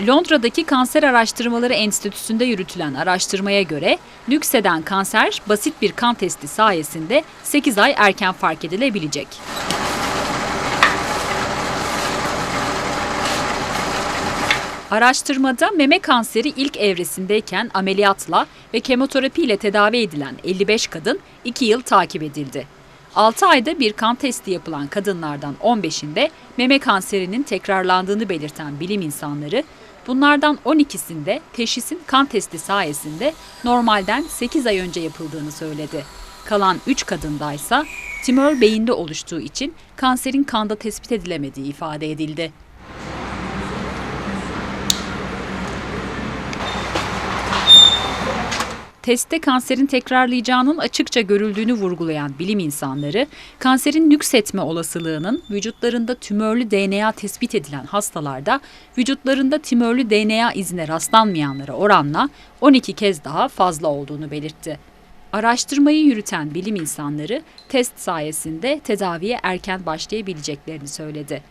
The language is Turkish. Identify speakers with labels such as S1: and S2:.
S1: Londra'daki Kanser Araştırmaları Enstitüsü'nde yürütülen araştırmaya göre nükseden kanser basit bir kan testi sayesinde 8 ay erken fark edilebilecek. Araştırmada meme kanseri ilk evresindeyken ameliyatla ve kemoterapiyle tedavi edilen 55 kadın 2 yıl takip edildi. 6 ayda bir kan testi yapılan kadınlardan 15'inde meme kanserinin tekrarlandığını belirten bilim insanları, bunlardan 12'sinde teşhisin kan testi sayesinde normalden 8 ay önce yapıldığını söyledi. Kalan 3 kadındaysa tümör beyinde oluştuğu için kanserin kanda tespit edilemediği ifade edildi. Testte kanserin tekrarlayacağının açıkça görüldüğünü vurgulayan bilim insanları, kanserin nüksetme olasılığının vücutlarında tümörlü DNA tespit edilen hastalarda vücutlarında tümörlü DNA izine rastlanmayanlara oranla 12 kez daha fazla olduğunu belirtti. Araştırmayı yürüten bilim insanları test sayesinde tedaviye erken başlayabileceklerini söyledi.